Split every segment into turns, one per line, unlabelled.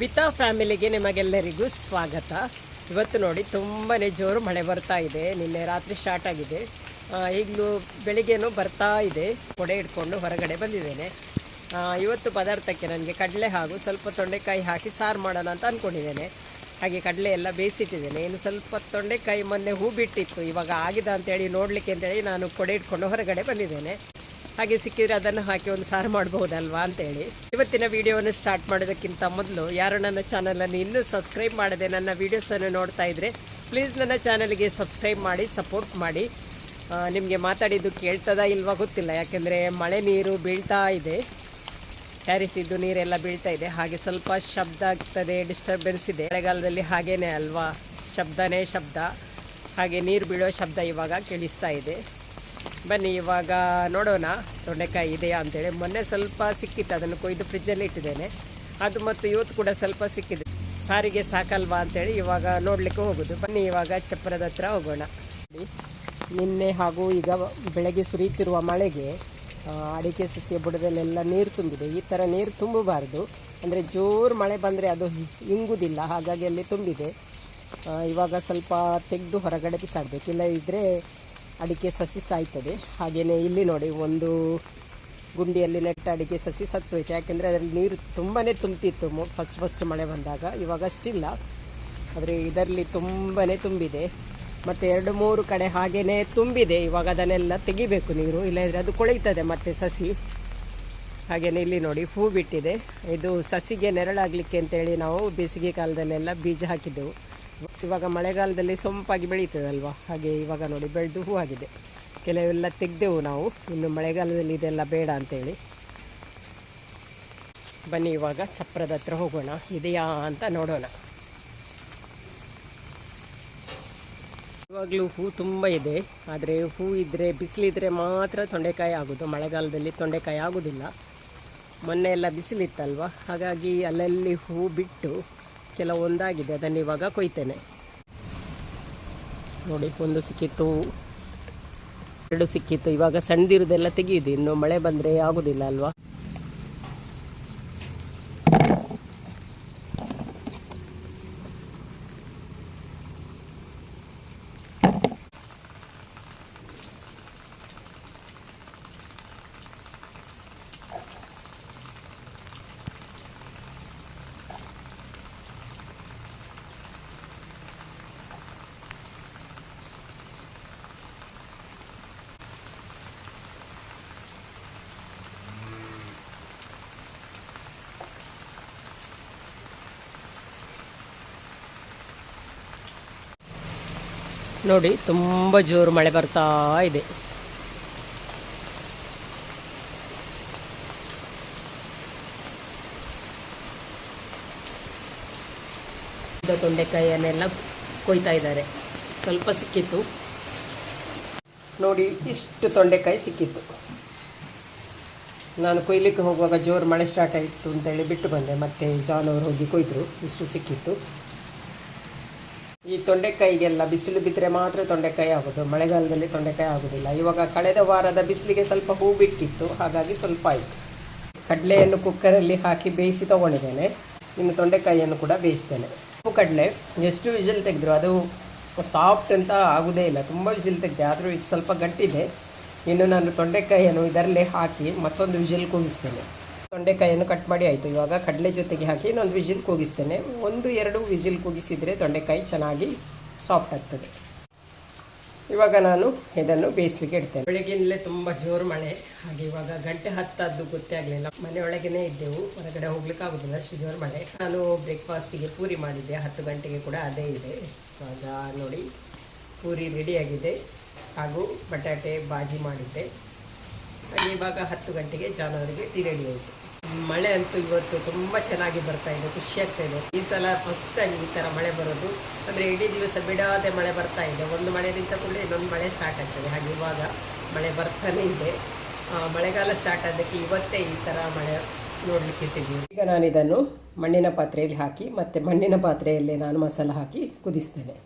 ವಿತಾ ಫ್ಯಾಮಿಲಿಗೆ ನಿಮಗೆಲ್ಲರಿಗೂ ಸ್ವಾಗತ. ಇವತ್ತು ನೋಡಿ ತುಂಬಾ ಜೋರು ಮಳೆ ಬರ್ತಾ ಇದೆ. ನಿನ್ನೆ ರಾತ್ರಿ ಸ್ಟಾರ್ಟ್ ಆಗಿದೆ. ಈಗಲೂ ಬೆಳಿಗ್ಗೆನೂ ಬರ್ತಾ ಇದೆ. ಕೊಡೆ ಇಟ್ಕೊಂಡು ಹೊರಗಡೆ ಬಂದಿದ್ದೇನೆ. ಇವತ್ತು ಪದಾರ್ಥಕ್ಕೆ ನನಗೆ ಕಡಲೆ ಹಾಗೂ ಸ್ವಲ್ಪ ತೊಂಡೆಕಾಯಿ ಹಾಕಿ ಸಾರು ಮಾಡೋಣ ಅಂತ ಅಂದ್ಕೊಂಡಿದ್ದೇನೆ ಹಾಗೆ ಕಡಲೆ ಎಲ್ಲ ಬೇಯಿಸಿಟ್ಟಿದ್ದೇನೆ. ಇನ್ನು ಸ್ವಲ್ಪ ತೊಂಡೆಕಾಯಿ ಮೊನ್ನೆ ಹೂ ಬಿಟ್ಟಿತ್ತು. ಇವಾಗ ಆಗಿದೆ ಅಂತೇಳಿ ನೋಡಲಿಕ್ಕೆ ಅಂತೇಳಿ ನಾನು ಕೊಡೆ ಇಟ್ಕೊಂಡು ಹೊರಗಡೆ ಬಂದಿದ್ದೇನೆ. ಹಾಗೆ ಸಿಕ್ಕಿದ್ರೆ ಅದನ್ನು ಹಾಕಿ ಒಂದು ಸಾರು ಮಾಡಬಹುದಲ್ವಾ ಅಂತೇಳಿ. ಇವತ್ತಿನ ವಿಡಿಯೋವನ್ನು ಸ್ಟಾರ್ಟ್ ಮಾಡೋದಕ್ಕಿಂತ ಮೊದಲು ಯಾರು ನನ್ನ ಚಾನಲನ್ನು ಇನ್ನೂ ಸಬ್ಸ್ಕ್ರೈಬ್ ಮಾಡದೆ ನನ್ನ ವೀಡಿಯೋಸನ್ನು ನೋಡ್ತಾ ಇದ್ದರೆ ಪ್ಲೀಸ್ ನನ್ನ ಚಾನಲ್ಗೆ ಸಬ್ಸ್ಕ್ರೈಬ್ ಮಾಡಿ, ಸಪೋರ್ಟ್ ಮಾಡಿ. ನಿಮಗೆ ಮಾತಾಡಿದ್ದು ಕೇಳ್ತದ ಇಲ್ವಾ ಗೊತ್ತಿಲ್ಲ. ಯಾಕೆಂದರೆ ಮಳೆ ನೀರು ಬೀಳ್ತಾ ಇದೆ. ಟ್ಯಾರಿಸಿದ್ದು ನೀರೆಲ್ಲ ಬೀಳ್ತಾ ಇದೆ. ಹಾಗೆ ಸ್ವಲ್ಪ ಶಬ್ದ ಆಗ್ತದೆ ಡಿಸ್ಟರ್ಬೆನ್ಸ್ ಇದೆ. ಮಳೆಗಾಲದಲ್ಲಿ ಹಾಗೇನೆ ಅಲ್ವಾ? ಶಬ್ದನೇ ಶಬ್ದ. ಹಾಗೆ ನೀರು ಬೀಳೋ ಶಬ್ದ ಇವಾಗ ಕೇಳಿಸ್ತಾ ಇದೆ. ಬನ್ನಿ, ಇವಾಗ ನೋಡೋಣ ತೊಂಡೆಕಾಯಿ ಇದೆಯಾ ಅಂತೇಳಿ. ಮೊನ್ನೆ ಸ್ವಲ್ಪ ಸಿಕ್ಕಿತ್ತು, ಅದನ್ನು ಕೊಯ್ದು ಫ್ರಿಜ್ಜಲ್ಲಿ ಇಟ್ಟಿದ್ದೇನೆ. ಅದು ಮತ್ತು ಇವತ್ತು ಕೂಡ ಸ್ವಲ್ಪ ಸಿಕ್ಕಿದೆ. ಸಾರಿಗೆ ಸಾಕಲ್ವಾ ಅಂತೇಳಿ ಇವಾಗ ನೋಡಲಿಕ್ಕೆ ಹೋಗೋದು. ಬನ್ನಿ, ಇವಾಗ ಚಪ್ಪರದ ಹತ್ರ ಹೋಗೋಣ. ನಿನ್ನೆ ಹಾಗೂ ಈಗ ಬೆಳಗ್ಗೆ ಸುರಿಯುತ್ತಿರುವ ಮಳೆಗೆ ಅಡಿಕೆ, ಸಸ್ಯ, ಬುಡದಲ್ಲೆಲ್ಲ ನೀರು ತುಂಬಿದೆ. ಈ ಥರ ನೀರು ತುಂಬಬಾರ್ದು. ಅಂದರೆ ಜೋರು ಮಳೆ ಬಂದರೆ ಅದು ಇಂಗುದಿಲ್ಲ. ಹಾಗಾಗಿ ಅಲ್ಲಿ ತುಂಬಿದೆ. ಇವಾಗ ಸ್ವಲ್ಪ ತೆಗೆದು ಹೊರಗಡೆ ಬಿಸಾಡಬೇಕು. ಇಲ್ಲ ಇದ್ದರೆ ಅಡಿಕೆ ಸಸಿ ಸಾಯ್ತದೆ. ಹಾಗೆಯೇ ಇಲ್ಲಿ ನೋಡಿ, ಒಂದು ಗುಂಡಿಯಲ್ಲಿ ನೆಟ್ಟ ಅಡಿಕೆ ಸಸಿ ಸತ್ತೋಯ್ತು. ಯಾಕೆಂದರೆ ಅದರಲ್ಲಿ ನೀರು ತುಂಬಾ ತುಂಬ್ತಿತ್ತು. ಫಸ್ಟ್ ಫಸ್ಟ್ ಮಳೆ ಬಂದಾಗ. ಇವಾಗ ಅಷ್ಟಿಲ್ಲ. ಆದರೆ ಇದರಲ್ಲಿ ತುಂಬಾ ತುಂಬಿದೆ. ಮತ್ತು ಎರಡು ಮೂರು ಕಡೆ ಹಾಗೆಯೇ ತುಂಬಿದೆ. ಇವಾಗ ಅದನ್ನೆಲ್ಲ ತೆಗಿಬೇಕು ನೀರು. ಇಲ್ಲದ್ರೆ ಅದು ಕೊಳೆಯುತ್ತದೆ ಮತ್ತು ಸಸಿ. ಹಾಗೆಯೇ ಇಲ್ಲಿ ನೋಡಿ, ಹೂ ಬಿಟ್ಟಿದೆ. ಇದು ಸಸಿಗೆ ನೆರಳಾಗಲಿಕ್ಕೆ ಅಂತೇಳಿ ನಾವು ಬೇಸಿಗೆ ಕಾಲದಲ್ಲೆಲ್ಲ ಬೀಜ ಹಾಕಿದ್ದೆವು. ಇವಾಗ ಮಳೆಗಾಲದಲ್ಲಿ ಸೊಂಪಾಗಿ ಬೆಳೀತದಲ್ವ? ಹಾಗೆ ಇವಾಗ ನೋಡಿ ಬೆಳೆದು ಹೂ ಆಗಿದೆ ಕೆಲವೆಲ್ಲ ತೆಗೆದೆವು ನಾವು. ಇನ್ನು ಮಳೆಗಾಲದಲ್ಲಿ ಇದೆಲ್ಲ ಬೇಡ ಅಂತೇಳಿ. ಬನ್ನಿ ಇವಾಗ ಚಪ್ರದ ಹತ್ರ ಹೋಗೋಣ. ಇದೆಯಾ ಅಂತ ನೋಡೋಣ. ಇವಾಗಲೂ ಹೂ ತುಂಬ ಇದೆ. ಆದರೆ ಹೂ ಇದ್ದರೆ ಬಿಸಿಲಿದ್ರೆ ಮಾತ್ರ ತೊಂಡೆಕಾಯಿ ಆಗೋದು. ಮಳೆಗಾಲದಲ್ಲಿ ತೊಂಡೆಕಾಯಿ ಆಗೋದಿಲ್ಲ. ಮೊನ್ನೆ ಎಲ್ಲ ಬಿಸಿಲಿತ್ತಲ್ವ? ಹಾಗಾಗಿ ಅಲ್ಲಲ್ಲಿ ಹೂ ಬಿಟ್ಟು ಕೆಲವೊಂದಾಗಿದೆ. ಅದನ್ನು ಇವಾಗ ಕೊಯ್ತೇನೆ. ನೋಡಿ, ಒಂದು ಸಿಕ್ಕಿತ್ತು. ಎರಡು ಸಿಕ್ಕಿತ್ತು. ಇವಾಗ ಸಣ್ಣದಿರೋದೆಲ್ಲ ತೆಗೆಯುದು ಇನ್ನು ಮಳೆ ಬಂದರೆ ಆಗೋದಿಲ್ಲ ಅಲ್ವಾ? ನೋಡಿ, ತುಂಬ ಜೋರು ಮಳೆ ಬರ್ತಾ ಇದೆ. ತೊಂಡೆಕಾಯಿಯನ್ನೆಲ್ಲ ಕೊಯ್ತಾ ಇದ್ದಾರೆ. ಸ್ವಲ್ಪ ಸಿಕ್ಕಿತ್ತು. ನೋಡಿ, ಇಷ್ಟು ತೊಂಡೆಕಾಯಿ ಸಿಕ್ಕಿತ್ತು. ನಾನು ಕೊಯ್ಲಿಕ್ಕೆ ಹೋಗುವಾಗ ಜೋರು ಮಳೆ ಸ್ಟಾರ್ಟ್ ಆಯಿತು ಅಂತೇಳಿ ಬಿಟ್ಟು ಬಂದೆ. ಮತ್ತೆ ಜಾನ್ ಅವರು ಹೋಗಿ ಕೊಯ್ದರು. ಇಷ್ಟು ಸಿಕ್ಕಿತ್ತು. ಈ ತೊಂಡೆಕಾಯಿಗೆಲ್ಲ ಬಿಸಿಲು ಬಿದ್ದರೆ ಮಾತ್ರ ತೊಂಡೆಕಾಯಿ ಆಗೋದು. ಮಳೆಗಾಲದಲ್ಲಿ ತೊಂಡೆಕಾಯಿ ಆಗೋದಿಲ್ಲ. ಇವಾಗ ಕಳೆದ ವಾರದ ಬಿಸಿಲಿಗೆ ಸ್ವಲ್ಪ ಹೂ ಬಿಟ್ಟಿತ್ತು. ಹಾಗಾಗಿ ಸ್ವಲ್ಪ ಆಯಿತು. ಕಡಲೆಯನ್ನು ಕುಕ್ಕರಲ್ಲಿ ಹಾಕಿ ಬೇಯಿಸಿ ತೊಗೊಂಡಿದ್ದೇನೆ. ಇನ್ನು ತೊಂಡೆಕಾಯಿಯನ್ನು ಕೂಡ ಬೇಯಿಸ್ತೇನೆ. ಉಪ್ಪು, ಕಡಲೆ ಎಷ್ಟು ವಿಜಿಲ್ ತೆಗೆದ್ರು ಅದು ಸಾಫ್ಟ್ ಅಂತ ಆಗೋದೇ ಇಲ್ಲ. ತುಂಬ ವಿಜಿಲ್ ತೆಗೆದೆ. ಆದರೂ ಇದು ಸ್ವಲ್ಪ ಗಟ್ಟಿದೆ. ಇನ್ನು ನಾನು ತೊಂಡೆಕಾಯಿಯನ್ನು ಇದರಲ್ಲೇ ಹಾಕಿ ಮತ್ತೊಂದು ವಿಜಿಲ್ ಕೂಗಿಸ್ತೇನೆ ತೊಂಡೆಕಾಯಿಯನ್ನು ಕಟ್ ಮಾಡಿ ಆಯಿತು. ಇವಾಗ ಕಡಲೆ ಜೊತೆಗೆ ಹಾಕಿ ಇನ್ನೊಂದು ವಿಜಿಲ್ ಕೂಗಿಸ್ತೇನೆ. ಒಂದು, ಎರಡು ವಿಜಿಲ್ ಕೂಗಿಸಿದರೆ ತೊಂಡೆಕಾಯಿ ಚೆನ್ನಾಗಿ ಸಾಫ್ಟ್ ಆಗ್ತದೆ. ಇವಾಗ ನಾನು ಇದನ್ನು ಬೇಯಿಸ್ಲಿಕ್ಕೆ ಇಡ್ತೇನೆ. ಬೆಳಗ್ಗಿನಲ್ಲೇ ತುಂಬ ಜೋರು ಮಳೆ. ಹಾಗೆ ಇವಾಗ ಗಂಟೆ ಹತ್ತದ್ದು ಗೊತ್ತೇ ಆಗಲಿಲ್ಲ. ಮನೆಯೊಳಗೇ ಇದ್ದೆವು. ಹೊರಗಡೆ ಹೋಗ್ಲಿಕ್ಕೆ ಆಗೋದಿಲ್ಲ. ಅಷ್ಟು ಜೋರು ಮಳೆ. ನಾನು ಬ್ರೇಕ್ಫಾಸ್ಟಿಗೆ ಪೂರಿ ಮಾಡಿದ್ದೆ. ಹತ್ತು ಗಂಟೆಗೆ ಕೂಡ ಅದೇ ಇದೆ. ಇವಾಗ ನೋಡಿ, ಪೂರಿ ರೆಡಿಯಾಗಿದೆ ಹಾಗೂ ಬಟಾಟೆ ಬಾಜಿ ಮಾಡಿದ್ದೆ. ಹಾಗೆ ಇವಾಗ ಹತ್ತು ಗಂಟೆಗೆ ಜಾನುವಾರಿಗೆ ಟೀ ರೆಡಿ ಆಯಿತು. ಮಳೆ ಅಂತೂ ಇವತ್ತು ತುಂಬ ಚೆನ್ನಾಗಿ ಬರ್ತಾ ಇದೆ, ಖುಷಿ ಆಗ್ತಾ ಇದೆ. ಈ ಸಲ ಫಸ್ಟ್ ಟೈಮ್ ಈ ಥರ ಮಳೆ ಬರೋದು. ಅಂದರೆ ಇಡೀ ದಿವಸ ಬಿಡಾದೆ ಮಳೆ ಬರ್ತಾ ಇದೆ. ಒಂದು ಮಳೆ ನಿಂತ ಕೂಡಲೇ ಇನ್ನೊಂದು ಮಳೆ ಸ್ಟಾರ್ಟ್ ಆಗ್ತದೆ. ಹಾಗೆ ಇವಾಗ ಮಳೆ ಬರ್ತಾನೆ ಇದೆ. ಮಳೆಗಾಲ ಸ್ಟಾರ್ಟ್ ಆದಕ್ಕೆ ಇವತ್ತೇ ಈ ಥರ ಮಳೆ ನೋಡಲಿಕ್ಕೆ ಸಿಗುವುದು ಈಗ ನಾನು ಇದನ್ನು ಮಣ್ಣಿನ ಪಾತ್ರೆಯಲ್ಲಿ ಹಾಕಿ, ಮತ್ತು ಮಣ್ಣಿನ ಪಾತ್ರೆಯಲ್ಲಿ ನಾನು ಮಸಾಲ ಹಾಕಿ ಕುದಿಸ್ತೇನೆ.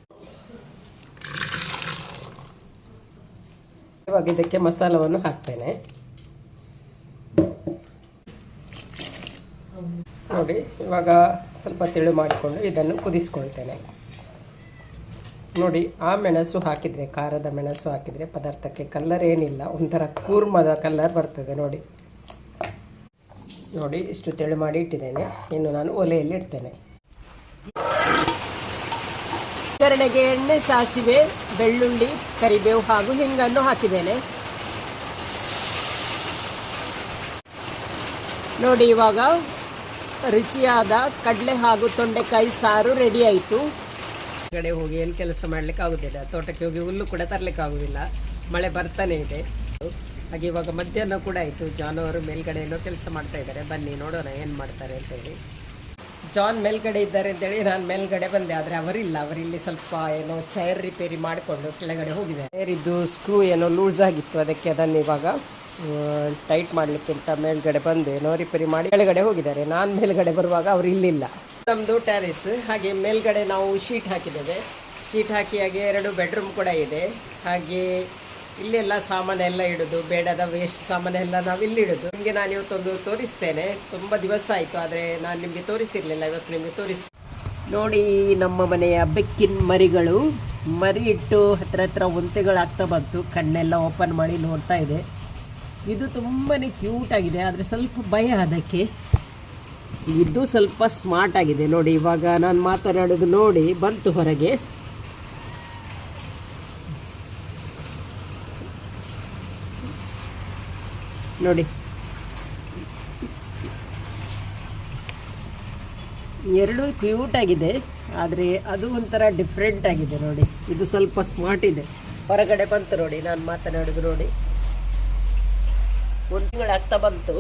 ಇವಾಗ ಇದಕ್ಕೆ ಮಸಾಲವನ್ನು ಹಾಕ್ತೇನೆ. ನೋಡಿ, ಇವಾಗ ಸ್ವಲ್ಪ ತೆಳು ಮಾಡಿಕೊಂಡು ಇದನ್ನು ಕುದಿಸ್ಕೊಳ್ತೇನೆ. ನೋಡಿ, ಆ ಮೆಣಸು ಹಾಕಿದರೆ, ಖಾರದ ಮೆಣಸು ಹಾಕಿದರೆ ಪದಾರ್ಥಕ್ಕೆ ಕಲ್ಲರ್ ಏನಿಲ್ಲ, ಒಂಥರ ಕೂರ್ಮದ ಕಲ್ಲರ್ ಬರ್ತದೆ ನೋಡಿ. ನೋಡಿ, ಇಷ್ಟು ತೆಳು ಮಾಡಿ ಇಟ್ಟಿದ್ದೇನೆ. ಇನ್ನು ನಾನು ಒಲೆಯಲ್ಲಿ ಇಡ್ತೇನೆ. ಒಗ್ಗರಣೆಗೆ ಎಣ್ಣೆ ಸಾಸಿವೆ, ಬೆಳ್ಳುಳ್ಳಿ, ಕರಿಬೇವು ಹಾಗೂ ಹಿಂಗನ್ನು ಹಾಕಿದ್ದೇನೆ. ನೋಡಿ, ಇವಾಗ ರುಚಿಯಾದ ಕಡಲೆ ಹಾಗೂ ತೊಂಡೆಕಾಯಿ ಸಾರು ರೆಡಿ ಆಯಿತು. ಕಡೆ ಹೋಗಿ ಏನು ಕೆಲಸ ಮಾಡಲಿಕ್ಕೆ ಆಗುದಿಲ್ಲ. ತೋಟಕ್ಕೆ ಹೋಗಿ ಹುಲ್ಲು ಕೂಡ ತರಲಿಕ್ಕೆ ಆಗುದಿಲ್ಲ. ಮಳೆ ಬರ್ತಾನೆ ಇದೆ. ಹಾಗೆ ಇವಾಗ ಮಧ್ಯಾಹ್ನ ಕೂಡ ಆಯಿತು. ಜಾನ್ ಅವರು ಮೇಲ್ಗಡೆ ಏನೋ ಕೆಲಸ ಮಾಡ್ತಾ ಇದ್ದಾರೆ. ಬನ್ನಿ ನೋಡೋಣ ಏನು ಮಾಡ್ತಾರೆ ಅಂತೇಳಿ. ಜಾನ್ ಮೇಲ್ಗಡೆ ಇದ್ದಾರೆ ಅಂತೇಳಿ ನಾನು ಮೇಲ್ಗಡೆ ಬಂದೆ. ಆದರೆ ಅವರಿಲ್ಲ. ಅವರಿಲ್ಲಿ ಸ್ವಲ್ಪ ಏನೋ ಚೈರ್ ರಿಪೇರಿ ಮಾಡಿಕೊಂಡು ಕೆಳಗಡೆ ಹೋಗಿದ್ದಾರೆ. ಚೈರಿದ್ದು ಸ್ಕ್ರೂ ಏನೋ ಲೂಸ್ ಆಗಿತ್ತು. ಅದಕ್ಕೆ ಅದನ್ನು ಇವಾಗ ಟೈಟ್ ಮಾಡಲಿಕ್ಕಿಂತ ಮೇಲ್ಗಡೆ ಬಂದು. ನೋರಿಪರಿ ರಿಪೇರಿ ಮಾಡಿ ಕೆಳಗಡೆ ಹೋಗಿದ್ದಾರೆ. ನಾನು ಮೇಲ್ಗಡೆ ಬರುವಾಗ ಅವ್ರು ಇಲ್ಲಿಲ್ಲ. ನಮ್ಮದು ಟ್ಯಾರಿಸ್ ಹಾಗೆ ಮೇಲ್ಗಡೆ ನಾವು ಶೀಟ್ ಹಾಕಿದ್ದೇವೆ. ಶೀಟ್ ಹಾಕಿ ಹಾಗೆ ಎರಡು ಬೆಡ್ರೂಮ್ ಕೂಡ ಇದೆ. ಹಾಗೆ ಇಲ್ಲೆಲ್ಲ ಸಾಮಾನೆಲ್ಲ ಇಡೋದು, ಬೇಡದ ವೇಸ್ಟ್ ಸಾಮಾನೆಲ್ಲ ನಾವು ಇಲ್ಲಿ ಇಡೋದು. ನಿಮಗೆ ನಾನು ಇವತ್ತೊಂದು ತೋರಿಸ್ತೇನೆ. ತುಂಬ ದಿವಸ ಆಯಿತು, ಆದರೆ ನಾನು ನಿಮಗೆ ತೋರಿಸಿರಲಿಲ್ಲ. ಇವತ್ತು ನಿಮಗೆ ತೋರಿಸ್ತೇನೆ ನೋಡಿ ನಮ್ಮ ಮನೆಯ ಬೆಕ್ಕಿನ ಮರಿಗಳು. ಮರಿ ಇಟ್ಟು ಹತ್ರ ಹತ್ರ ಒಂತೆಗಳಾಗ್ತಾ ಬಂತು. ಕಣ್ಣೆಲ್ಲ ಓಪನ್ ಮಾಡಿ ನೋಡ್ತಾ ಇದೆ. ಇದು ತುಂಬಾ ಕ್ಯೂಟ್ ಆಗಿದೆ, ಆದರೆ ಸ್ವಲ್ಪ ಭಯ ಅದಕ್ಕೆ. ಇದು ಸ್ವಲ್ಪ ಸ್ಮಾರ್ಟ್ ಆಗಿದೆ. ನೋಡಿ, ಇವಾಗ ನಾನು ಮಾತನಾಡೋದು ನೋಡಿ, ಬಂತು ಹೊರಗೆ. ನೋಡಿ. ಎರಡು ಕ್ಯೂಟ್ ಆಗಿದೆ, ಆದರೆ ಅದು ಒಂಥರ ಡಿಫ್ರೆಂಟ್ ಆಗಿದೆ ನೋಡಿ. ಇದು ಸ್ವಲ್ಪ ಸ್ಮಾರ್ಟ್ ಇದೆ. ಹೊರಗಡೆ ಬಂತು ನೋಡಿ, ನಾನು ಮಾತನಾಡೋದು ನೋಡಿ. ಒಂದು ತಿಂಗಳಾಗ್ತಾ ಬಂತು.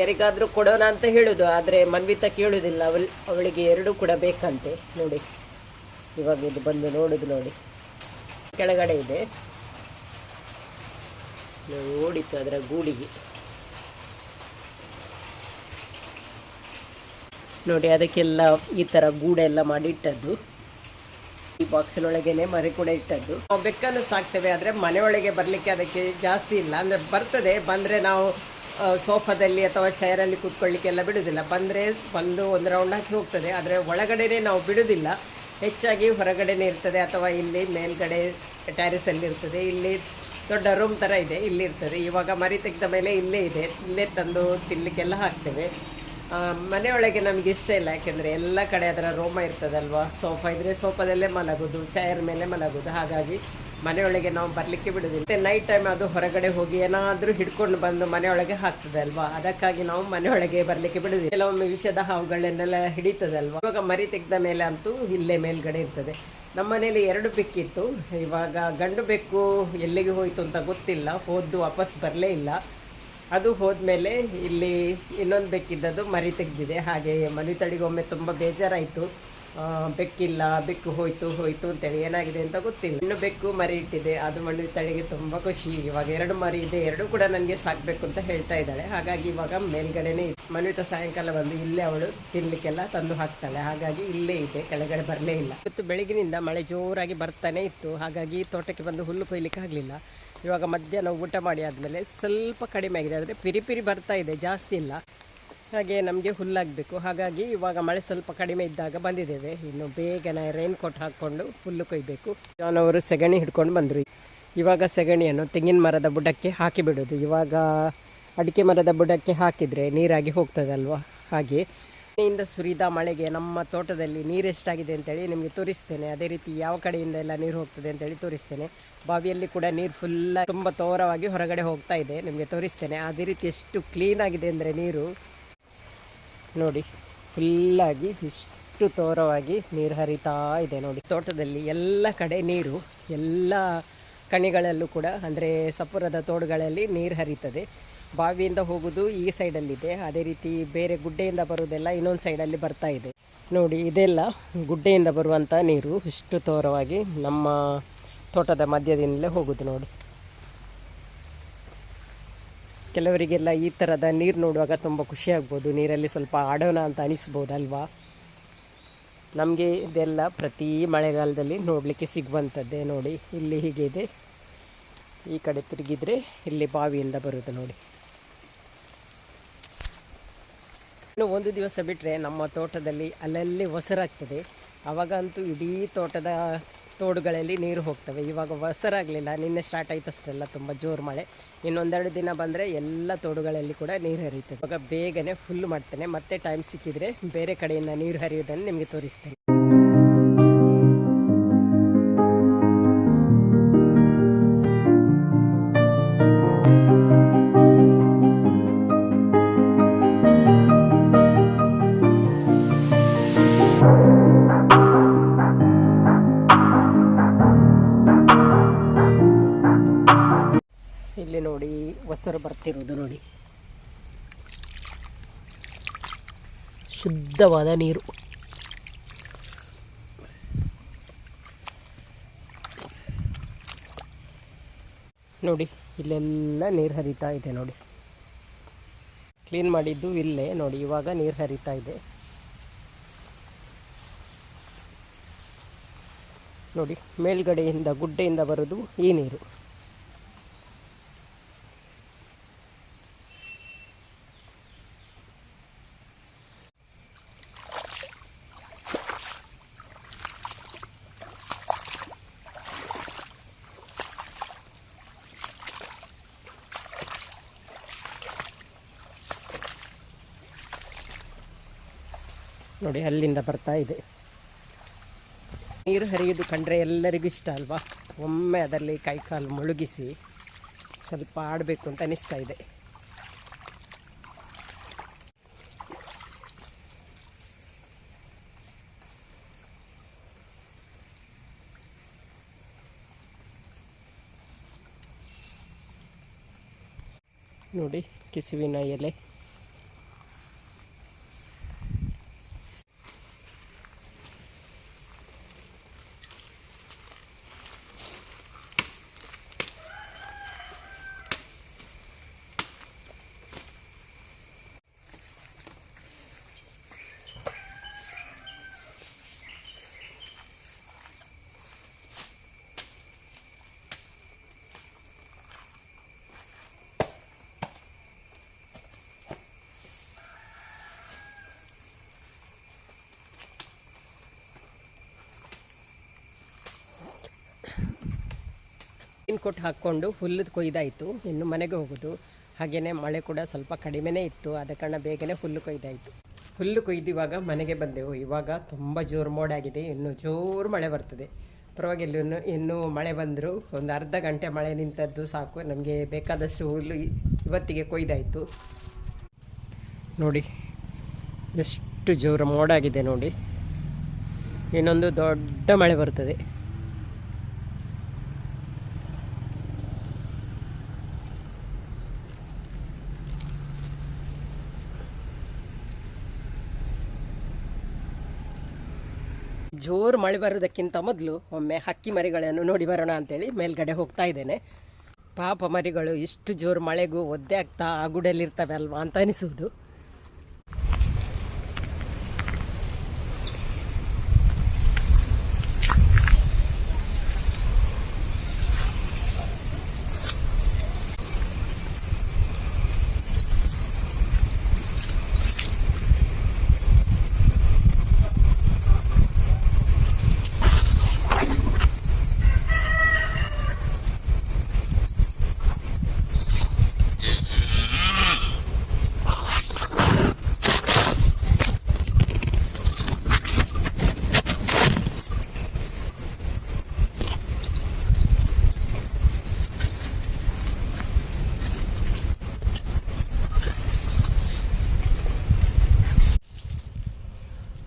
ಯಾರಿಗಾದರೂ ಕೊಡೋಣ ಅಂತ ಹೇಳೋದು, ಆದರೆ ಮನ್ವಿತ ಕೇಳೋದಿಲ್ಲ. ಅವಳು, ಅವಳಿಗೆ ಎರಡೂ ಕೂಡ ಬೇಕಂತೆ. ನೋಡಿ, ಇವಾಗ ಇದು ಬಂದು ನೋಡುದು ನೋಡಿ. ಕೆಳಗಡೆ ಇದೆ. ನಾವು ಓಡಿತ್ತು ಅದರ ಗೂಡಿಗೆ ನೋಡಿ, ಅದಕ್ಕೆಲ್ಲ ಈ ಥರ ಗೂಡೆಲ್ಲ ಮಾಡಿ ಇಟ್ಟದ್ದು ಈ ಬಾಕ್ಸಿನೊಳಗೇನೆ ಮರಿ ಕೂಡ ಇಟ್ಟದ್ದು. ನಾವು ಬೆಕ್ಕನ್ನು ಸಾಕ್ತೇವೆ, ಆದರೆ ಮನೆಯೊಳಗೆ ಬರಲಿಕ್ಕೆ ಅದಕ್ಕೆ ಜಾಸ್ತಿ ಇಲ್ಲ. ಅಂದ್ರೆ ಬರ್ತದೆ, ಬಂದ್ರೆ ನಾವು ಸೋಫಾದಲ್ಲಿ ಅಥವಾ ಚೇರಲ್ಲಿ ಕೂತ್ಕೊಳ್ಳಿಕ್ಕೆಲ್ಲ ಬಿಡುದಿಲ್ಲ ಬಂದ್ರೆ ಬಂದು ಒಂದು ರೌಂಡ್ ಹಾಕಿ ಹೋಗ್ತದೆ, ಆದ್ರೆ ಒಳಗಡೆನೇ ನಾವು ಬಿಡುವುದಿಲ್ಲ. ಹೆಚ್ಚಾಗಿ ಹೊರಗಡೆನೇ ಇರ್ತದೆ, ಅಥವಾ ಇಲ್ಲಿ ಮೇಲ್ಗಡೆ ಟ್ಯಾರಿಸಲ್ಲಿ ಇರ್ತದೆ. ಇಲ್ಲಿ ದೊಡ್ಡ ರೂಮ್ ತರ ಇದೆ, ಇಲ್ಲಿ ಇರ್ತದೆ. ಇವಾಗ ಮರಿ ತೆಗೆದ ಮೇಲೆ ಇಲ್ಲೇ ಇದೆ. ಇಲ್ಲೇ ತಂದು ತಿನ್ನಲಿಕ್ಕೆಲ್ಲ ಹಾಕ್ತೇವೆ. ಮನೆಯೊಳಗೆ ನಮಗೆ ಇಷ್ಟ ಇಲ್ಲ, ಯಾಕೆಂದರೆ ಎಲ್ಲ ಕಡೆ ಅದರ ರೋಮ ಇರ್ತದಲ್ವಾ? ಸೋಫಾ ಇದ್ರೆ ಸೋಫಾದಲ್ಲೇ ಮಲಗೋದು ಚೇರ್ ಮೇಲೆ ಮಲಗೋದು. ಹಾಗಾಗಿ ಮನೆಯೊಳಗೆ ನಾವು ಬರಲಿಕ್ಕೆ ಬಿಡೋದಿಲ್ಲ. ನೈಟ್ ಟೈಮ್ ಅದು ಹೊರಗಡೆ ಹೋಗಿ ಏನಾದರೂ ಹಿಡ್ಕೊಂಡು ಬಂದು ಮನೆಯೊಳಗೆ ಹಾಕ್ತದಲ್ವಾ? ಅದಕ್ಕಾಗಿ ನಾವು ಮನೆಯೊಳಗೆ ಬರಲಿಕ್ಕೆ ಬಿಡುದಿಲ್ಲ. ಕೆಲವೊಮ್ಮೆ ವಿಷದ ಹಾವುಗಳನ್ನೆಲ್ಲ ಹಿಡಿತದಲ್ವಾ? ಇವಾಗ ಮರಿ ತೆಗೆದ ಮೇಲೆ ಅಂತೂ ಇಲ್ಲೇ ಮೇಲ್ಗಡೆ ಇರ್ತದೆ. ನಮ್ಮ ಮನೇಲಿ ಎರಡು ಬೆಕ್ಕಿತ್ತು. ಇವಾಗ ಗಂಡು ಬೆಕ್ಕು ಎಲ್ಲಿಗೆ ಹೋಯ್ತು ಅಂತ ಗೊತ್ತಿಲ್ಲ. ಹೋದ್ದು ವಾಪಸ್ ಬರಲೇ ಇಲ್ಲ. ಅದು ಹೋದ್ಮೇಲೆ ಇಲ್ಲಿ ಇನ್ನೊಂದು ಬೆಕ್ಕಿದ್ದದ್ದು ಮರಿ ತೆಗೆದಿದೆ. ಹಾಗೆ ಮನಿತಳಿಗೊಮ್ಮೆ ತುಂಬ ಬೇಜಾರಾಯಿತು. ಬೆಕ್ಕಿಲ್ಲ, ಬೆಕ್ಕು ಹೋಯ್ತು ಹೋಯ್ತು ಅಂತೇಳಿ ಏನಾಗಿದೆ ಅಂತ ಗೊತ್ತಿಲ್ಲ. ಇನ್ನು ಬೆಕ್ಕು ಮರಿ ಇಟ್ಟಿದೆ. ಅದು ಮಣ್ಣು ತಳಿಗೆ ತುಂಬ ಖುಷಿ. ಇವಾಗ ಎರಡು ಮರಿ ಇದೆ. ಎರಡು ಕೂಡ ನನಗೆ ಸಾಕಬೇಕು ಅಂತ ಹೇಳ್ತಾ ಇದ್ದಾಳೆ. ಹಾಗಾಗಿ ಇವಾಗ ಮೇಲ್ಗಡೆನೇ ಇತ್ತು ಮನ್ವಿತ ಸಾಯಂಕಾಲ ಬಂದು ಇಲ್ಲೇ ಅವಳು ತಿನ್ಲಿಕ್ಕೆಲ್ಲ ತಂದು ಹಾಕ್ತಾಳೆ. ಹಾಗಾಗಿ ಇಲ್ಲೇ ಇದೆ. ಕೆಳಗಡೆ ಬರಲೇ ಇಲ್ಲ. ಇವತ್ತು ಬೆಳಗಿನಿಂದ ಮಳೆ ಜೋರಾಗಿ ಬರ್ತಾನೆ ಇತ್ತು. ಹಾಗಾಗಿ ತೋಟಕ್ಕೆ ಬಂದು ಹುಲ್ಲು ಕೊಯ್ಲಿಕ್ಕೆ ಆಗಲಿಲ್ಲ. ಇವಾಗ ಮಧ್ಯಾಹ್ನ ಊಟ ಮಾಡಿ ಆದಮೇಲೆ ಸ್ವಲ್ಪ ಕಡಿಮೆ ಆಗಿದೆ, ಆದರೆ ಪಿರಿ ಪಿರಿ ಬರ್ತಾ ಇದೆ, ಜಾಸ್ತಿ ಇಲ್ಲ. ಹಾಗೆ ನಮಗೆ ಹುಲ್ಲಾಗಬೇಕು. ಹಾಗಾಗಿ ಇವಾಗ ಮಳೆ ಸ್ವಲ್ಪ ಕಡಿಮೆ ಇದ್ದಾಗ ಬಂದಿದ್ದೇವೆ. ಇನ್ನು ಬೇಗನೆ ರೈನ್ ಕೋಟ್ ಹಾಕ್ಕೊಂಡು ಹುಲ್ಲು ಕೊಯ್ಬೇಕು. ಅವರು ಸೆಗಣಿ ಹಿಡ್ಕೊಂಡು ಬಂದರು. ಇವಾಗ ಸೆಗಣಿಯನ್ನು ತೆಂಗಿನ ಮರದ ಬುಡಕ್ಕೆ ಹಾಕಿ ಬಿಡೋದು ಇವಾಗ ಅಡಿಕೆ ಮರದ ಬುಡಕ್ಕೆ ಹಾಕಿದರೆ ನೀರಾಗಿ ಹೋಗ್ತದಲ್ವ? ಹಾಗೆ ಮಳೆಯಿಂದ ಸುರಿದ ಮಳೆಗೆ ನಮ್ಮ ತೋಟದಲ್ಲಿ ನೀರು ಎಷ್ಟಾಗಿದೆ ಅಂತೇಳಿ ನಿಮಗೆ ತೋರಿಸ್ತೇನೆ. ಅದೇ ರೀತಿ ಯಾವ ಕಡೆಯಿಂದ ಎಲ್ಲ ನೀರು ಹೋಗ್ತದೆ ಅಂತೇಳಿ ತೋರಿಸ್ತೇನೆ. ಬಾವಿಯಲ್ಲಿ ಕೂಡ ನೀರು ಫುಲ್ಲ ತುಂಬ ತೋರವಾಗಿ ಹೊರಗಡೆ ಹೋಗ್ತಾ ಇದೆ, ನಿಮಗೆ ತೋರಿಸ್ತೇನೆ. ಅದೇ ರೀತಿ ಎಷ್ಟು ಕ್ಲೀನ್ ಆಗಿದೆ ಅಂದರೆ ನೀರು. ನೋಡಿ ಫುಲ್ಲಾಗಿ ಇಷ್ಟು ತೋರವಾಗಿ ನೀರು ಹರಿತಾ ಇದೆ ನೋಡಿ. ತೋಟದಲ್ಲಿ ಎಲ್ಲ ಕಡೆ ನೀರು, ಎಲ್ಲ ಕಣಿಗಳಲ್ಲೂ ಕೂಡ ಅಂದರೆ ಸಪುರದ ತೋಡುಗಳಲ್ಲಿ ನೀರು ಹರಿತದೆ. ಬಾವಿಯಿಂದ ಹೋಗುವುದು ಈ ಸೈಡಲ್ಲಿದೆ. ಅದೇ ರೀತಿ ಬೇರೆ ಗುಡ್ಡೆಯಿಂದ ಬರೋದೆಲ್ಲ ಇನ್ನೊಂದು ಸೈಡಲ್ಲಿ ಬರ್ತಾ ಇದೆ. ನೋಡಿ, ಇದೆಲ್ಲ ಗುಡ್ಡೆಯಿಂದ ಬರುವಂಥ ನೀರು. ಇಷ್ಟು ತೋರವಾಗಿ ನಮ್ಮ ತೋಟದ ಮಧ್ಯದಿಂದಲೇ ಹೋಗೋದು ನೋಡಿ. ಕೆಲವರಿಗೆಲ್ಲ ಈ ಥರದ ನೀರು ನೋಡುವಾಗ ತುಂಬ ಖುಷಿ ಆಗ್ಬೋದು. ನೀರಲ್ಲಿ ಸ್ವಲ್ಪ ಆಡೋಣ ಅಂತ ಅನಿಸ್ಬೋದಲ್ವಾ? ನಮಗೆ ಇದೆಲ್ಲ ಪ್ರತಿ ಮಳೆಗಾಲದಲ್ಲಿ ನೋಡಲಿಕ್ಕೆ ಸಿಗುವಂಥದ್ದೇ ನೋಡಿ. ಇಲ್ಲಿ ಹೀಗೆ ಇದೆ. ಈ ಕಡೆ ತಿರುಗಿದರೆ ಇಲ್ಲಿ ಬಾವಿಯಿಂದ ಬರುವುದು ನೋಡಿ. ಇನ್ನು ಒಂದು ದಿವಸ ಬಿಟ್ಟರೆ ನಮ್ಮ ತೋಟದಲ್ಲಿ ಅಲ್ಲಲ್ಲಿ ಒಸರಾಗ್ತದೆ. ಅವಾಗಂತೂ ಇಡೀ ತೋಟದ ತೋಡುಗಳಲ್ಲಿ ನೀರು ಹೋಗ್ತವೆ. ಇವಾಗ ಒಸರಾಗಲಿಲ್ಲ. ನಿನ್ನೆ ಸ್ಟಾರ್ಟ್ ಆಯಿತು ಅಷ್ಟೆಲ್ಲ ತುಂಬ ಜೋರು ಮಳೆ. ಇನ್ನೊಂದೆರಡು ದಿನ ಬಂದರೆ ಎಲ್ಲ ತೋಡುಗಳಲ್ಲಿ ಕೂಡ ನೀರು ಹರಿಯುತ್ತೆ. ಇವಾಗ ಬೇಗನೆ ಫುಲ್ ಮಾಡ್ತೇನೆ. ಮತ್ತೆ ಟೈಮ್ ಸಿಕ್ಕಿದರೆ ಬೇರೆ ಕಡೆಯಿಂದ ನೀರು ಹರಿಯೋದನ್ನು ನಿಮಗೆ ತೋರಿಸ್ತೇನೆ. ಹೊಸರು ಬರ್ತಿರೋದು ನೋಡಿ. ಶುದ್ಧವಾದ ನೀರು. ನೋಡಿ, ಇಲ್ಲೆಲ್ಲ ನೀರು ಹರಿತಾ ಇದೆ ನೋಡಿ. ಕ್ಲೀನ್ ಮಾಡಿದ್ದು ಇಲ್ಲೇ ನೋಡಿ, ಇವಾಗ ನೀರು ಹರಿತಾ ಇದೆ. ನೋಡಿ, ಮೇಲ್ಗಡೆಯಿಂದ ಗುಡ್ಡೆಯಿಂದ ಬರೋದು ಈ ನೀರು. ನೋಡಿ, ಅಲ್ಲಿಂದ ಬರ್ತಾ ಇದೆ. ನೀರು ಹರಿಯೋದು ಕಂಡ್ರೆ ಎಲ್ಲರಿಗೂ ಇಷ್ಟ ಅಲ್ವಾ? ಒಮ್ಮೆ ಅದರಲ್ಲಿ ಕೈಕಾಲು ಮುಳುಗಿಸಿ ಸ್ವಲ್ಪ ಆಡಬೇಕು ಅಂತ ಅನಿಸ್ತಾ ಇದೆ. ನೋಡಿ, ಕೆಸುವಿನ ಎಲೆ. ಕೊಟ್ಟು ಹಾಕ್ಕೊಂಡು ಹುಲ್ಲು ಕೊಯ್ದಾಯಿತು ಇನ್ನು ಮನೆಗೆ ಹೋಗೋದು. ಹಾಗೆಯೇ ಮಳೆ ಕೂಡ ಸ್ವಲ್ಪ ಕಡಿಮೆನೇ ಇತ್ತು. ಆದ ಕಾರಣ ಬೇಗನೆ ಹುಲ್ಲು ಕೊಯ್ದಾಯಿತು ಹುಲ್ಲು ಕೊಯ್ದಿವಾಗ ಮನೆಗೆ ಬಂದೆವು. ಇವಾಗ ತುಂಬ ಜೋರು ಮೋಡಾಗಿದೆ ಇನ್ನು ಜೋರು ಮಳೆ ಬರ್ತದೆ. ಪರವಾಗಿಲ್ಲ, ಇನ್ನು, ಇನ್ನೂ ಮಳೆ ಬಂದರೂ ಒಂದು ಅರ್ಧ ಗಂಟೆ ಮಳೆ ನಿಂತದ್ದು ಸಾಕು. ನಮಗೆ ಬೇಕಾದಷ್ಟು ಹುಲ್ಲು ಇವತ್ತಿಗೆ ಕೊಯ್ದಾಯಿತು ನೋಡಿ, ಎಷ್ಟು ಜೋರು ಮೋಡಾಗಿದೆ ನೋಡಿ. ಇನ್ನೊಂದು ದೊಡ್ಡ ಮಳೆ ಬರ್ತದೆ. ಜೋರು ಮಳೆ ಬರೋದಕ್ಕಿಂತ ಮೊದಲು ಒಮ್ಮೆ ಹಕ್ಕಿ ಮರಿಗಳನ್ನು ನೋಡಿ ಬರೋಣ ಅಂತೇಳಿ ಮೇಲ್ಗಡೆ ಹೋಗ್ತಾ ಇದ್ದೇನೆ. ಪಾಪ ಮರಿಗಳು ಇಷ್ಟು ಜೋರು ಮಳೆಗೂ ಒದ್ದೆ ಆಗ್ತಾ ಆ ಗುಡಲ್ಲಿರ್ತವೆ ಅಲ್ವಾ ಅಂತ ಅನಿಸುವುದು.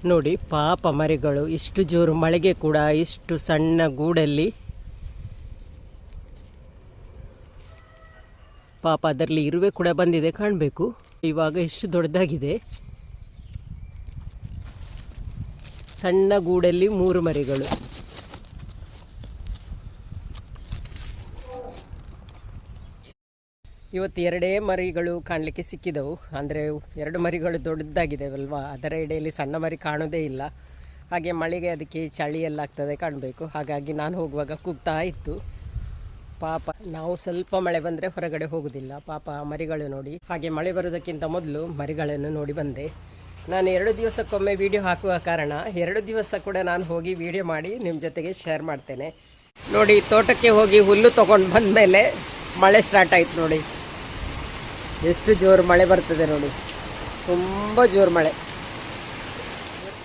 ನೋಡಿ, ಪಾಪ ಮರಿಗಳು, ಇಷ್ಟು ಜೋರು ಮಳೆಗೆ ಕೂಡ ಇಷ್ಟು ಸಣ್ಣ ಗೂಡಲ್ಲಿ. ಪಾಪ ಅದರಲ್ಲಿ ಇರುವೆ ಕೂಡ ಬಂದಿದೆ ಕಾಣಬೇಕು. ಇವಾಗ ಎಷ್ಟು ದೊಡ್ಡದಾಗಿದೆ. ಸಣ್ಣ ಗೂಡಲ್ಲಿ ಮೂರು ಮರಿಗಳು. ಇವತ್ತು ಎರಡೇ ಮರಿಗಳು ಕಾಣಲಿಕ್ಕೆ ಸಿಕ್ಕಿದವು. ಅಂದರೆ ಎರಡು ಮರಿಗಳು ದೊಡ್ಡದಾಗಿದ್ದಾವಲ್ವಾ ಅದರ ಎಡೆಯಲ್ಲಿ ಸಣ್ಣ ಮರಿ ಕಾಣೋದೇ ಇಲ್ಲ. ಹಾಗೆ ಮಳೆಗೆ ಅದಕ್ಕೆ ಚಳಿ ಎಲ್ಲ ಆಗ್ತದೆ ಕಾಣಬೇಕು. ಹಾಗಾಗಿ ನಾನು ಹೋಗುವಾಗ ಕೂಗ್ತಾ ಇತ್ತು. ಪಾಪ, ನಾವು ಸ್ವಲ್ಪ ಮಳೆ ಬಂದರೆ ಹೊರಗಡೆ ಹೋಗೋದಿಲ್ಲ. ಪಾಪ ಮರಿಗಳು ನೋಡಿ. ಹಾಗೆ ಮಳೆ ಬರೋದಕ್ಕಿಂತ ಮೊದಲು ಮರಿಗಳನ್ನು ನೋಡಿ ಬಂದೆ. ನಾನು ಎರಡು ದಿವಸಕ್ಕೊಮ್ಮೆ ವಿಡಿಯೋ ಹಾಕುವ ಕಾರಣ ಎರಡು ದಿವಸ ಕೂಡ ನಾನು ಹೋಗಿ ವಿಡಿಯೋ ಮಾಡಿ ನಿಮ್ಮ ಜೊತೆಗೆ ಶೇರ್ ಮಾಡ್ತೇನೆ. ನೋಡಿ, ತೋಟಕ್ಕೆ ಹೋಗಿ ಹುಲ್ಲು ತೊಗೊಂಡು ಬಂದಮೇಲೆ ಮಳೆ ಸ್ಟಾರ್ಟ್ ಆಯ್ತು ನೋಡಿ. ಎಷ್ಟು ಜೋರು ಮಳೆ ಬರ್ತದೆ ನೋಡಿ. ತುಂಬ ಜೋರು ಮಳೆ.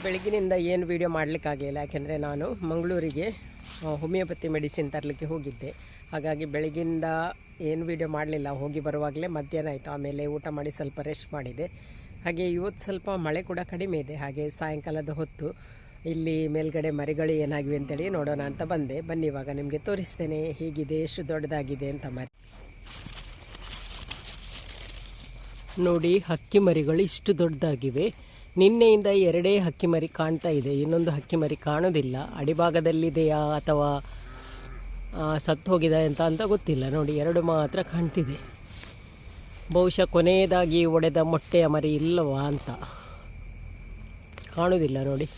ಬೆಳಗಿನಿಂದ ಏನು ವಿಡಿಯೋ ಮಾಡಲಿಕ್ಕಾಗಿಲ್ಲ ಯಾಕೆಂದರೆ ನಾನು ಮಂಗಳೂರಿಗೆ ಹೋಮಿಯೋಪತಿ ಮೆಡಿಸಿನ್ ತರಲಿಕ್ಕೆ ಹೋಗಿದ್ದೆ. ಹಾಗಾಗಿ ಬೆಳಗಿಂದ ಏನು ವಿಡಿಯೋ ಮಾಡಲಿಲ್ಲ, ಹೋಗಿ ಬರುವಾಗಲೇ ಮಧ್ಯಾಹ್ನ ಆಯಿತು. ಆಮೇಲೆ ಊಟ ಮಾಡಿ ಸ್ವಲ್ಪ ರೆಸ್ಟ್ ಮಾಡಿದೆ. ಹಾಗೆ ಇವತ್ತು ಸ್ವಲ್ಪ ಮಳೆ ಕೂಡ ಕಡಿಮೆ ಇದೆ. ಹಾಗೆ ಸಾಯಂಕಾಲದ ಹೊತ್ತು ಇಲ್ಲಿ ಮೇಲ್ಗಡೆ ಮರಿಗಳು ಏನಾಗಿವೆ ಅಂತೇಳಿ ನೋಡೋಣ ಅಂತ ಬಂದೆ. ಬನ್ನಿ ಇವಾಗ ನಿಮಗೆ ತೋರಿಸ್ತೇನೆ. ಹೀಗಿದೆ, ಎಷ್ಟು ದೊಡ್ಡದಾಗಿದೆ ಅಂತ ಮರಿ ನೋಡಿ ಹಕ್ಕಿ ಮರಿಗಳು ಇಷ್ಟು ದೊಡ್ಡದಾಗಿವೆ. ನಿನ್ನೆಯಿಂದ ಎರಡೇ ಹಕ್ಕಿ ಮರಿ ಕಾಣ್ತಾ ಇದೆ. ಇನ್ನೊಂದು ಹಕ್ಕಿ ಮರಿ ಕಾಣೋದಿಲ್ಲ. ಅಡಿಭಾಗದಲ್ಲಿದೆಯಾ ಅಥವಾ ಸತ್ತು ಹೋಗಿದೆ ಅಂತ ಅಂತ ಗೊತ್ತಿಲ್ಲ. ನೋಡಿ, ಎರಡು ಮಾತ್ರ ಕಾಣ್ತಿದೆ. ಬಹುಶಃ ಕೊನೆಯದಾಗಿ ಒಡೆದ ಮೊಟ್ಟೆಯ ಮರಿ ಇಲ್ಲವಾ ಅಂತ. ಕಾಣುವುದಿಲ್ಲ ನೋಡಿ.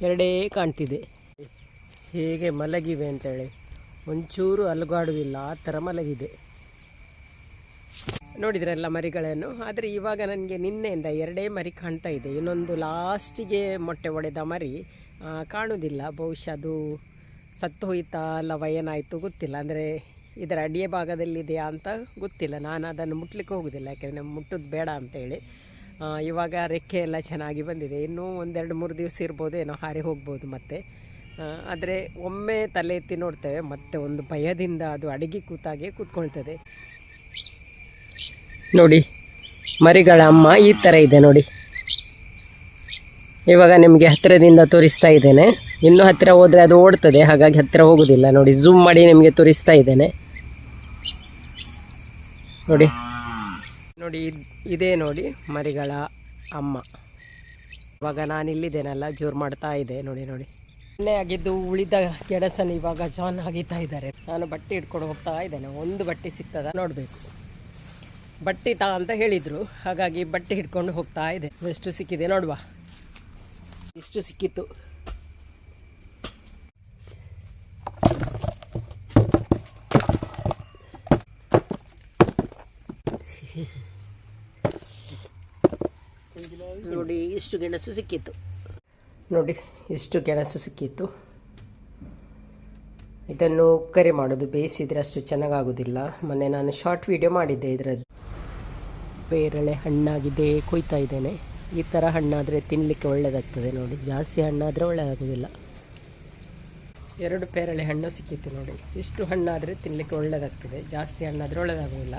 ಎರಡೇ ಕಾಣ್ತಿದೆ. ಹೇಗೆ ಮಲಗಿವೆ ಅಂತೇಳಿ. ಒಂಚೂರು ಅಲುಗಾಡುವುದಿಲ್ಲ ಆ ಥರ ಮಲಗಿದೆ. ನೋಡಿದ್ರಲ್ಲ ಮರಿಗಳನ್ನು. ಆದರೆ ಇವಾಗ ನನಗೆ ನಿನ್ನೆಯಿಂದ ಎರಡೇ ಮರಿ ಕಾಣ್ತಾ ಇದೆ. ಇನ್ನೊಂದು ಲಾಸ್ಟಿಗೆ ಮೊಟ್ಟೆ ಒಡೆದ ಮರಿ ಕಾಣುವುದಿಲ್ಲ ಬಹುಶಃ ಅದು ಸತ್ತು ಹೋಯ್ತಾ ಅಲ್ಲ ಏನಾಯಿತು ಗೊತ್ತಿಲ್ಲ. ಅಂದರೆ ಇದರ ಅಡಿಯ ಭಾಗದಲ್ಲಿದೆಯಾ ಅಂತ ಗೊತ್ತಿಲ್ಲ. ನಾನು ಅದನ್ನು ಮುಟ್ಲಿಕ್ಕೆ ಹೋಗೋದಿಲ್ಲ, ಯಾಕೆಂದರೆ ಮುಟ್ಟೋದು ಬೇಡ ಅಂತೇಳಿ. ಇವಾಗ ರೆಕ್ಕೆ ಎಲ್ಲ ಚೆನ್ನಾಗಿ ಬಂದಿದೆ. ಇನ್ನೂ ಒಂದೆರಡು ಮೂರು ದಿವಸ ಇರ್ಬೋದು, ಏನೋ ಹಾರಿ ಹೋಗ್ಬೋದು ಮತ್ತೆ. ಆದರೆ ಒಮ್ಮೆ ತಲೆ ಎತ್ತಿ ನೋಡ್ತೇವೆ, ಮತ್ತೆ ಒಂದು ಭಯದಿಂದ ಅದು ಅಡಿಗೆ ಕೂತಾಗೆ ಕೂತ್ಕೊಳ್ತದೆ. ನೋಡಿ. ಮರಿಗಳ ಅಮ್ಮ ಈ ಥರ ಇದೆ ನೋಡಿ. ಇವಾಗ ನಿಮಗೆ ಹತ್ತಿರದಿಂದ ತೋರಿಸ್ತಾ ಇದ್ದೇನೆ. ಇನ್ನೂ ಹತ್ತಿರ ಹೋದರೆ ಅದು ಓಡ್ತದೆ, ಹಾಗಾಗಿ ಹತ್ತಿರ ಹೋಗೋದಿಲ್ಲ. ನೋಡಿ ಝೂಮ್ ಮಾಡಿ ನಿಮಗೆ ತೋರಿಸ್ತಾ ಇದ್ದೇನೆ. ನೋಡಿ. ನೋಡಿ, ಇದ್- ನೋಡಿ ಮರಿಗಳ ಅಮ್ಮ. ಇವಾಗ ನಾನು ಇಲ್ಲಿದ್ದೇನಲ್ಲ, ಜೋರು ಮಾಡ್ತಾ ಇದೆ. ನೋಡಿ ನೋಡಿ. ಮೊನ್ನೆ ಆಗಿದ್ದು ಉಳಿದ ಗೆಣಸನ್ನು ಇವಾಗ ಜಾನ್ ಆಗಿತ್ತಾ ಇದ್ದಾರೆ. ನಾನು ಬಟ್ಟೆ ಇಟ್ಕೊಂಡು ಹೋಗ್ತಾ ಇದ್ದೇನೆ. ಒಂದು ಬಟ್ಟೆ ಸಿಗ್ತದ ನೋಡಬೇಕು. ಬಟ್ಟೆ ತಾ ಅಂತ ಹೇಳಿದರು. ಹಾಗಾಗಿ ಬಟ್ಟೆ ಹಿಡ್ಕೊಂಡು ಹೋಗ್ತಾ ಇದೆ. ಎಷ್ಟು ಸಿಕ್ಕಿದೆ ನೋಡುವ. ಇಷ್ಟು ಸಿಕ್ಕಿತ್ತು. ನೋಡಿ, ಇಷ್ಟು ಗೆಣಸು ಸಿಕ್ಕಿತ್ತು. ನೋಡಿ, ಇಷ್ಟು ಗೆಣಸು ಸಿಕ್ಕಿತ್ತು. ಇದನ್ನು ಕರೆ ಮಾಡೋದು, ಬೇಯಿಸಿದರೆ ಅಷ್ಟು ಚೆನ್ನಾಗಾಗೋದಿಲ್ಲ. ಮೊನ್ನೆ ನಾನು ಶಾರ್ಟ್ ವಿಡಿಯೋ ಮಾಡಿದ್ದೆ ಇದರದ್ದು. ಪೇರಳೆ ಹಣ್ಣಾಗಿದೆ, ಕೊಯ್ತಾ ಇದ್ದೇನೆ. ಈ ಥರ ಹಣ್ಣಾದರೆ ತಿನ್ನಲಿಕ್ಕೆ ಒಳ್ಳೆಯದಾಗ್ತದೆ ನೋಡಿ. ಜಾಸ್ತಿ ಹಣ್ಣಾದರೆ ಒಳ್ಳೆಯದಾಗೋದಿಲ್ಲ ಎರಡು ಪೇರಳೆ ಹಣ್ಣು ಸಿಕ್ಕಿತ್ತು ನೋಡಿ. ಇಷ್ಟು ಹಣ್ಣಾದರೆ ತಿನ್ನಲಿಕ್ಕೆ ಒಳ್ಳೆಯದಾಗ್ತದೆ ಜಾಸ್ತಿ ಹಣ್ಣಾದರೆ ಒಳ್ಳೆಯದಾಗೋದಿಲ್ಲ